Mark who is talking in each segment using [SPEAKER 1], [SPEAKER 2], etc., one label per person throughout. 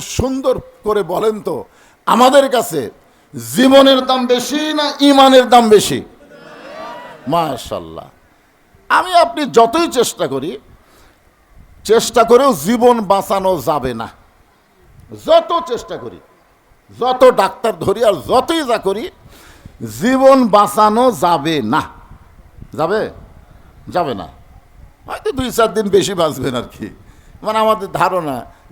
[SPEAKER 1] সুন্দর করে বলেন তো, আমাদের কাছে জীবনের দাম বেশি না ইমানের দাম বেশি? মাশাল্লাহ আমি আপনি যতই চেষ্টা করি, চেষ্টা করেও জীবন বাঁচানো যাবে না। যত চেষ্টা করি, যত ডাক্তার ধরি আর যতই যা করি, জীবন বাঁচানো যাবে না। যাবে? যাবে না। হয়তো দুই চার দিন বেশি বাঁচবেন আর কি। মানে আমাদের ধারণা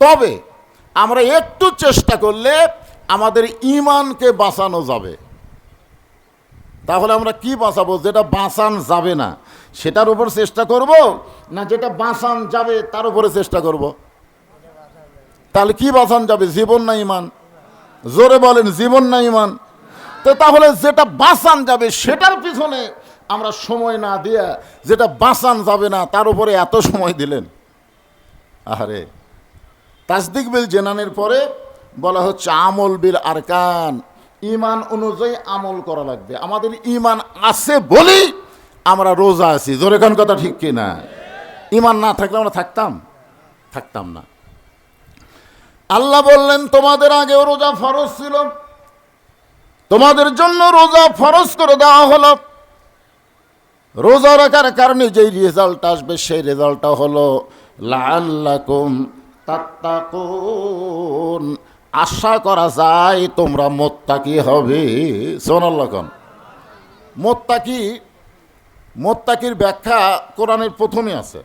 [SPEAKER 1] তবে আমরা একটু চেষ্টা করলে আমাদের ইমানকে বাঁচানো যাবে। তাহলে আমরা কি বাঁচাবো? যেটা বাঁচান যাবে না, সেটার উপর চেষ্টা করব না যেটা বাঁচান যাবে, তার উপরে চেষ্টা করব? তাহলে কি বাঁচান যাবে? জীবন না ইমান? জোরে বলেন, জীবন না ইমান? তো তাহলে যেটা বাঁচান যাবে, সেটার পিছনে আমরা সময় না দিয়ে, যেটা বাঁচান যাবে না, তার উপরে এত সময় দিলেন। আরে তাসদিক বিল জেনানের পরে বলা হচ্ছে আমল বিল আরকান। ইমান অনুযায়ী আমল করা লাগবে। আমাদের ইমান আছে বলেই আমরা রোজা আছি। জোরে কোন কথা ঠিক কি না? ইমান না থাকলে আমরা থাকতাম? থাকতাম না। আল্লাহ বললেন, তোমাদের আগেও রোজা ফরজ ছিল। তোমাদের জন্য রোজা ফরজ করে দেওয়া হলো। রোজা রাখার কারণে যেই রেজাল্ট আসবে, সেই রেজাল্টটা হলো লাল্লাকুম তাত্তাকুন আশা করা যায় তোমরা মোত্তাকি হবে। সোনাল্লাকন মোত্তাকি, মোত্তাকির ব্যাখ্যা কোরআনের প্রথমে আছে।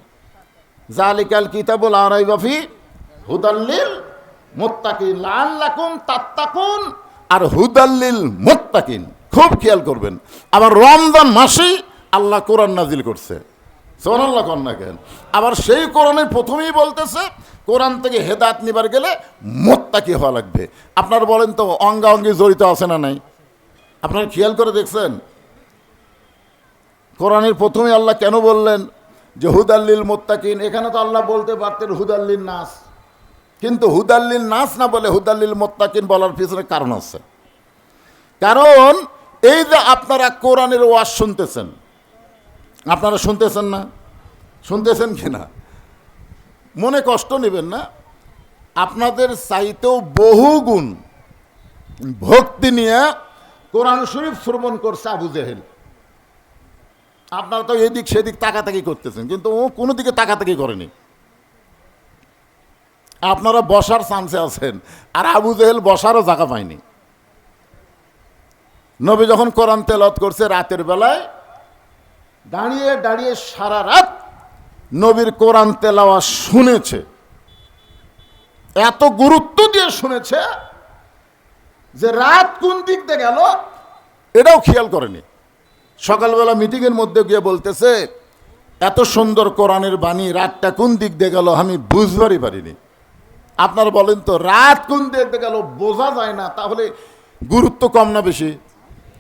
[SPEAKER 1] জালিকাল কিতাবুল আরাই বাফি হুদাল্লিল মোত্তাকিন। লাল্লাকুম তাত্তাকুন। আর হুদাল্লিল মোত্তাকিন। খুব খেয়াল করবেন। আবার রমজান মাসেই আল্লাহ কোরআন নাজিল করছে। সোনাল্লাহ কন্যা কেন? আবার সেই কোরআনের প্রথমেই বলতেছে, কোরআন থেকে হেদাত নিবার গেলে মোত্তাকি হওয়া লাগবে। আপনার বলেন তো অঙ্গা অঙ্গি জড়িত আছে না নাই? আপনারা খেয়াল করে দেখছেন? কোরআনের প্রথমে আল্লাহ কেন বললেন যে, হুদাল্লিল মোত্তাকিন? এখানে তো আল্লাহ বলতে পারতেন হুদাল্লিল নাস। কিন্তু হুদাল্লিল নাস না বলে হুদাল্লিল মোত্তাকিন বলার পিছনে কারণ আছে। কারণ এই যে আপনারা কোরআনের ওয়াজ শুনতেছেন আপনারা শুনতেছেন না? শুনতেছেন কি না? মনে কষ্ট নেবেন না, আপনাদের চাইতেও বহু গুণ ভক্তি নিয়ে কোরআন শরীফ শ্রবণ করছে আবু জেহেল। আপনারা তো এদিক সেদিক তাকাতাকি করতেছেন, কিন্তু ও কোনো দিকে তাকাতাকি করেনি। আপনারা বসার চান্সে আছেন, আর আবু জেহেল বসারও জায়গা পায়নি। নবী যখন কোরআন তেলত করছে রাতের বেলায় দাঁড়িয়ে দাঁড়িয়ে সারা রাত নবীর কোরআন তেলাওয়া শুনেছে। এত গুরুত্ব দিয়ে শুনেছে যে রাত কোন দিক দিয়ে গেল এটাও খেয়াল করেনি। সকালবেলা মিটিংয়ের মধ্যে গিয়ে বলতেছে, এত সুন্দর কোরআনের বাণী রাতটা কোন দিক দিয়ে গেল আমি বুঝবারই পারিনি। আপনারা বলেন তো, রাত কোন দিক দিয়ে গেল বোঝা যায় না, তাহলে গুরুত্ব কম না বেশি?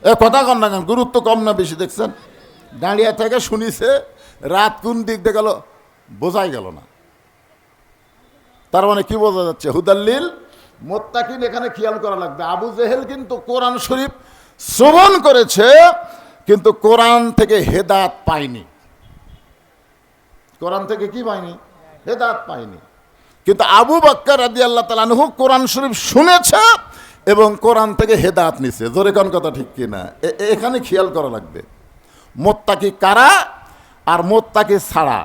[SPEAKER 1] এ, কথা কম না কেন, গুরুত্ব কম না বেশি, দেখছেন? দাঁড়িয়ে থেকে শুনিছে, রাত কোন দিক দিয়ে গেল, বোঝাই গেল না। তার মানে কি বোঝা যাচ্ছে? হুদাল্লিল, মোত্তাকিন এখানে খেয়াল করা লাগবে। আবু জেহেল কিন্তু কোরআন শরীফ শ্রবণ করেছে, কিন্তু কোরআন থেকে হেদাত পায়নি। কোরআন থেকে কি পায়নি? হেদাত পায়নি। কিন্তু আবু বাক্কার রাজি আল্লাহ তালানহু কোরআন শরীফ শুনেছে এবং কোরআন থেকে হেদাত নিছে। জোরে কোন কথা ঠিক কিনা? এখানে খেয়াল করা লাগবে। মোত্তাকি কারা আর মোত্তাকি ছাড়া?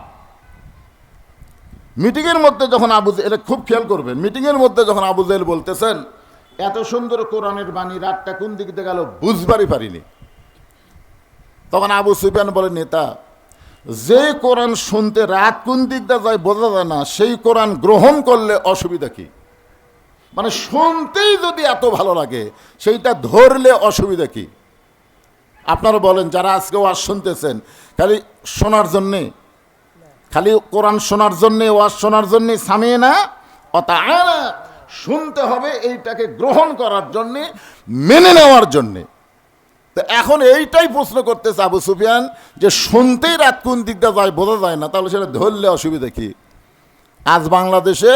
[SPEAKER 1] মিটিংয়ের মধ্যে যখন আবু এটা খুব খেয়াল করবেন, মিটিংয়ের মধ্যে যখন আবু বলতেছেন, এত সুন্দর কোরআনের বাণী রাতটা কোন দিক দিয়ে গেল বুঝবারই পারিনি। তখন আবু সুফিয়ান বলে, নেতা, যে কোরআন শুনতে রাত কোন দিক দিয়ে যায় বোঝা যায় না, সেই কোরআন গ্রহণ করলে অসুবিধা কি? মানে শুনতেই যদি এত ভালো লাগে, সেইটা ধরলে অসুবিধা কি? আপনারা বলেন, যারা আজকে ওয়াজ শুনতেছেন, খালি শোনার জন্যে, খালি কোরআন শোনার জন্যে, ওয়াজ শোনার জন্যে সামিয়ে না অতা শুনতে হবে এইটাকে গ্রহণ করার জন্যে, মেনে নেওয়ার জন্যে। তো এখন এইটাই প্রশ্ন করতেছে আবু সুফিয়ান, যে শুনতেই রাত কোন দিকটা যায়, বোঝা যায় না, তাহলে সেটা ধরলে অসুবিধা কি? আজ বাংলাদেশে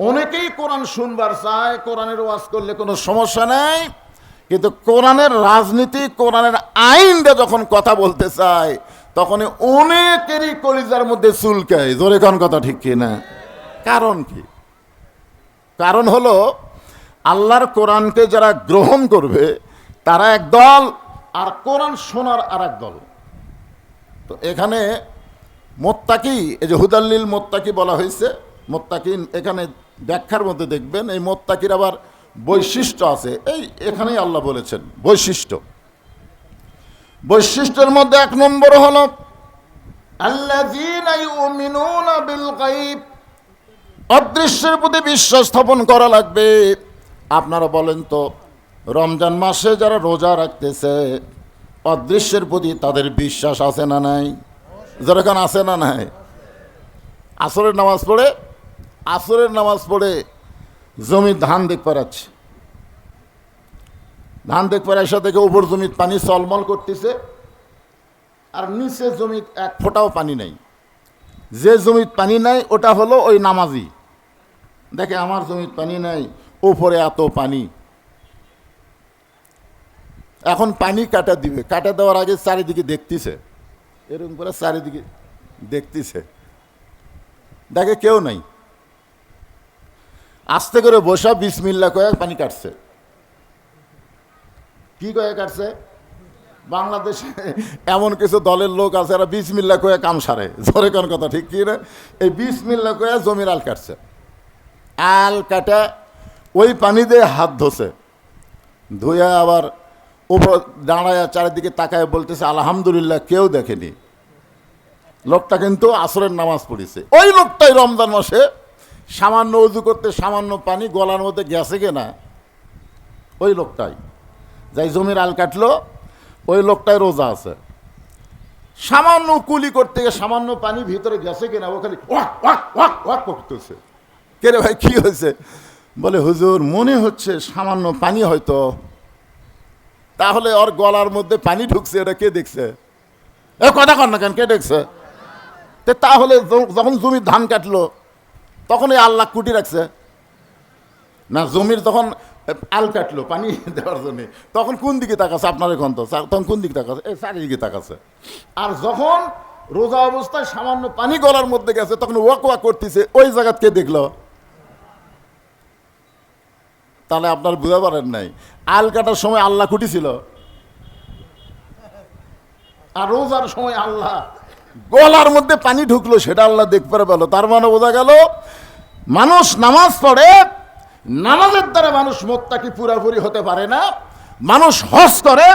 [SPEAKER 1] অনেকেই কোরআন শুনবার চায়, কোরআনের ওয়াজ করলে কোনো সমস্যা নেই। কিন্তু কোরআনের রাজনীতি, কোরআনের আইনটা যখন কথা বলতে চায় তখন অনেকেরই কলিজার মধ্যে চুলকায়। জোরে কোন কথা ঠিক কি না? কারণ কি? কারণ হলো, আল্লাহর কোরআনকে যারা গ্রহণ করবে, তারা এক দল, আর কোরআন শোনার আর এক দল। তো এখানে মোত্তাকি, এই যে হুদাল্লিল মোত্তাকি বলা হয়েছে মোত্তাকি এখানে ব্যাখ্যার মধ্যে দেখবেন, এই মোত্তাকির আবার বৈশিষ্ট্য আছে। এই, এখানেই আল্লাহ বলেছেন, বৈশিষ্ট্য। বৈশিষ্ট্যের মধ্যে এক নম্বর হলো অদৃশ্যের প্রতি বিশ্বাস স্থাপন করা লাগবে। আপনারা বলেন তো, রমজান মাসে যারা রোজা রাখতেছে, অদৃশ্যের প্রতি তাদের বিশ্বাস আছে না নাই? যেরকম আছে না নাই? আসরের নামাজ পড়ে, আসরের নামাজ পড়ে জমির ধান দেখ পারাচ্ছে। ধান দেখ পারাইসা থেকে উপর জমির পানি চলমল করতেছে, আর নিচে জমির এক ফোঁটাও পানি নাই। যে জমির পানি নাই, ওটা হলো ওই নামাজি। দেখে আমার জমির পানি নাই ওপরে এত পানি। এখন পানি কাটা দিবে, কাটা দেওয়ার আগে চারিদিকে দেখতেছে। এরকম করে চারিদিকে দেখতেছে। দেখে কেউ নাই। আস্তে করে বসা বিসমিল্লা কয়ে পানি কাটছে। কি কয়ে কাটছে? বাংলাদেশে এমন কিছু দলের লোক আছে এরা বিসমিল্লা কয়ে কাম সারে। জোরে কোন কথা, ঠিক কি না? এই বিসমিল্লা কয়ে জমির আল কাটছে। আল কাটা, ওই পানি দিয়ে হাত ধোছে। ধুয়ে আবার উপর দাঁড়ায় চারিদিকে তাকায় বলতেছে, আলহামদুলিল্লাহ, কেউ দেখেনি। লোকটা কিন্তু আসরের নামাজ পড়েছে। ওই লোকটাই রমজান মাসে সামান্য উজু করতে সামান্য পানি গলার মধ্যে গেছে কিনা? ওই লোকটাই। যাই জমির আল কাটলো, ওই লোকটাই রোজা আছে। সামান্য কুলি করতে গিয়ে সামান্য পানি ভিতরে গেছে কিনা, ও খালি ওয়াক ওয়াক ওয়াক ওয়াক করতেছে। কে রে ভাই, কি হয়েছে? বলে, হুজুর, মনে হচ্ছে সামান্য পানি হয়তো। তাহলে ওর গলার মধ্যে পানি ঢুকছে, এটা কে দেখছে? এ, কথা কর না কেন, কে দেখছে? তাহলে যখন জমির ধান কাটলো তখন এই আল্লাহ কুটি রাখছে। না, জমির তখন আল কাটলো, পানি দেওয়ার জন্য। তখন কোন দিকে তাকাচ্ছে? আপনার এখন তো। তখন কোন দিকে তাকাচ্ছে? এই চারিদিকে তাকাচ্ছে। আর যখন রোজা অবস্থায় সামান্য পানি গলার মধ্যে গেছে, তখন ওয়াক ওয়াক করতেছে, ওই জায়গাত কে দেখল? তাহলে আপনার বুঝতে পারেন নাই। আল কাটার সময় আল্লাহ কুটি ছিল। আর রোজার সময় আল্লাহ গলার মধ্যে পানি ঢুকলো, সেটা আল্লাহ দেখতে পারে পেল তার মানে বোঝা গেল, মানুষ নামাজ পড়ে, নামাজের দ্বারা মানুষ মোত্তাকি পুরাপুরি হতে পারে না, মানুষ হজ করে,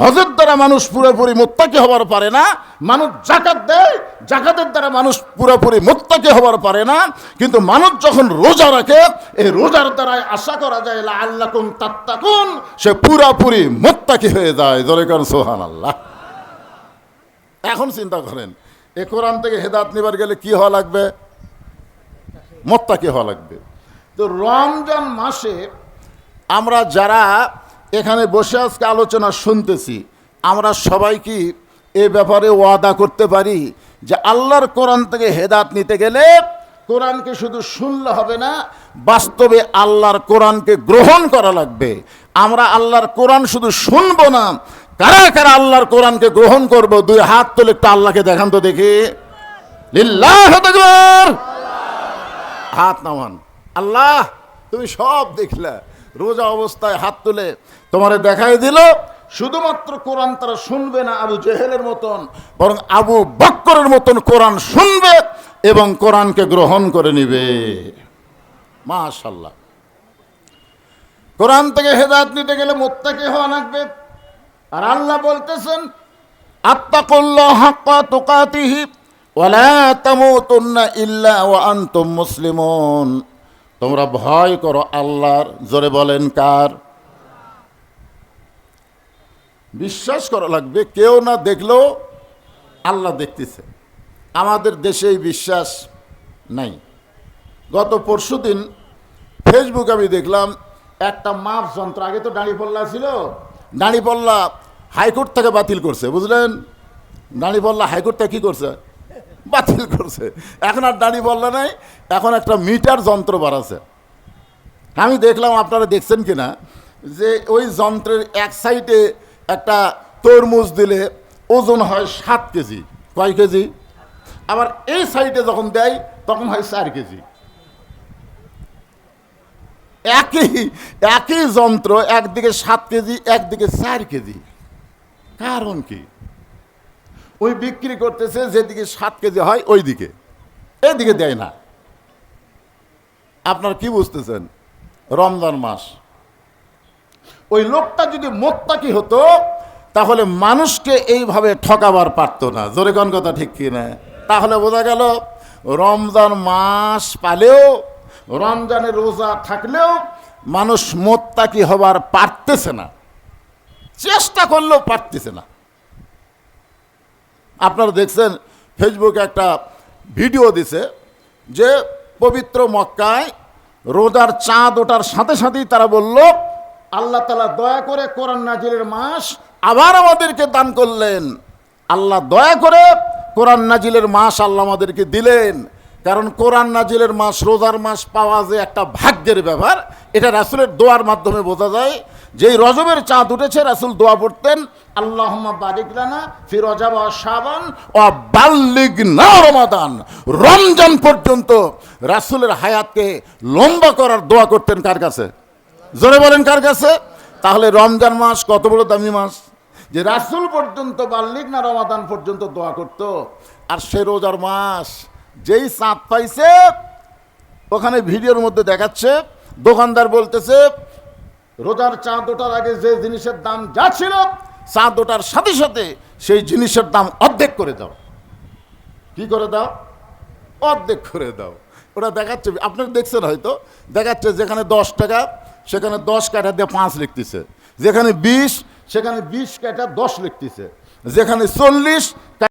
[SPEAKER 1] হজের দ্বারা মানুষ পুরোপুরি মোত্তাকি হবার পারে না, মানুষ জাকাত দেয় জাকাতের দ্বারা মানুষ পুরোপুরি মোত্তাকি হবার পারে না, কিন্তু মানুষ যখন রোজা রাখে, এই রোজার দ্বারাই আশা করা যায় আল্লাহ কুন তাত্তাকুন, সে পুরাপুরি মোত্তাকি হয়ে যায়। জোরে করেন সোহান আল্লাহ এখন চিন্তা করেন, এ কোরআন থেকে হেদাত নেবার গেলে কি হওয়া লাগবে? মত্তা মোত্তাকি হওয়া লাগবে। তো রমজান মাসে আমরা যারা এখানে বসে আজকে আলোচনা শুনতেছি, আমরা সবাই কি এ ব্যাপারে ওয়াদা করতে পারি যে আল্লাহর কোরআন থেকে হেদাত নিতে গেলে কোরআনকে শুধু শুনলে হবে না, বাস্তবে আল্লাহর কোরআনকে গ্রহণ করা লাগবে। আমরা আল্লাহর কোরআন শুধু শুনব না কারা কারা আল্লাহর কোরআনকে গ্রহণ করব? দুই হাত তুলে একটু আল্লাহকে দেখান তো দেখি। হাত নামান। আল্লাহ, তুমি সব দেখলে। রোজা অবস্থায় হাত তুলে তোমারে দেখাই দিল, শুধুমাত্র কোরআন তারা শুনবে না আবু জেহেলের মতন, বরং আবু বক্করের মতন কোরআন শুনবে এবং কোরআনকে গ্রহণ করে নিবে। মাশাল্লাহ কোরআন থেকে হেদায়ত নিতে গেলে মোত্তাকি হওয়া লাগবে। আর আল্লাহ বলতেছেন তুকাতিহি ওয়ালা তোমরা ভয় করো আল্লাহর, জোরে বলেন কার? বিশ্বাস করা লাগবে, কেউ না দেখলেও আল্লাহ দেখতেছে। আমাদের দেশে বিশ্বাস নাই। গত পরশুদিন ফেসবুকে আমি দেখলাম, একটা মাপ যন্ত্র আগে তো দাঁড়িপাল্লা ছিল দাঁড়িপাল্লা হাইকোর্ট থেকে বাতিল করছে, বুঝলেন? দাঁড়িপাল্লা হাইকোর্ট থেকে কী করছে? বাতিল করছে। এখন আর দাঁড়িপাল্লা নাই, এখন একটা মিটার যন্ত্র বাড়াছে আমি দেখলাম আপনারা দেখছেন কিনা, যে ওই যন্ত্রের এক সাইডে একটা তরমুজ দিলে ওজন হয় সাত কেজি। কয় কেজি? আবার এই সাইডে যখন দেয়, তখন হয় চার কেজি। একই একই যন্ত্র, একদিকে সাত কেজি, একদিকে চার কেজি। কারণ কি? ওই বিক্রি করতেছে, যেদিকে সাত কেজি হয় ওই দিকে এদিকে দেয় না। আপনার কি বুঝতেছেন? রমজান মাস। ওই লোকটা যদি মোত্তাকি হতো, তাহলে মানুষকে এইভাবে ঠকাবার পারতো না। জোরে কোন কথা ঠিক কি না? তাহলে বোঝা গেল, রমজান মাস পালেও, রমজানের রোজা থাকলেও মানুষ মোত্তাকি হবার পারতেছে না। চেষ্টা করলেও পারতেছে না। আপনারা দেখছেন ফেসবুকে একটা ভিডিও দিছে যে পবিত্র মক্কায় রোজার চাঁদ ওঠার সাথে সাথেই তারা বলল, আল্লাহ তালা দয়া করে কোরআন নাজিলের মাস আবার আমাদেরকে দান করলেন। আল্লাহ দয়া করে কোরআন নাজিলের মাস আল্লাহ আমাদেরকে দিলেন। কারণ কোরআন নাজিলের মাস রোজার মাস পাওয়া যে একটা ভাগ্যের ব্যাপার, এটা রাসুলের দোয়ার মাধ্যমে বোঝা যায়। যেই রজবের চাঁদ উঠেছে, রাসুল দোয়া পড়তেন আল্লাহ বারিক লানা ফি রজাব সাবান ও বাল্লিগ না রমাদান। রমজান পর্যন্ত রাসুলের হায়াতকে লম্বা করার দোয়া করতেন কার কাছে? জোরে বলেন কার কাছে? তাহলে রমজান মাস কত বড় দামি মাস? যে রাসুল পর্যন্ত বাল্লিক না রমাদান পর্যন্ত দোয়া করত, আর সে রোজার মাস যেই চাঁদ পাইছে, ওখানে ভিডিওর মধ্যে দেখাচ্ছে, দোকানদার বলতেছে রোজার চাঁদ ওঠার আগে যে জিনিসের দাম যা ছিল, চাঁদ ওঠার সাথে সাথে সেই জিনিসের দাম অর্ধেক করে দাও। কি করে দাও? অর্ধেক করে দাও। ওটা দেখাচ্ছে, আপনারা দেখছেন হয়তো, দেখাচ্ছে যেখানে দশ টাকা, সেখানে দশ কাটা দিয়ে পাঁচ লিখতেছে। যেখানে বিশ, সেখানে বিশ কাটা দশ লিখতেছে। যেখানে চল্লিশ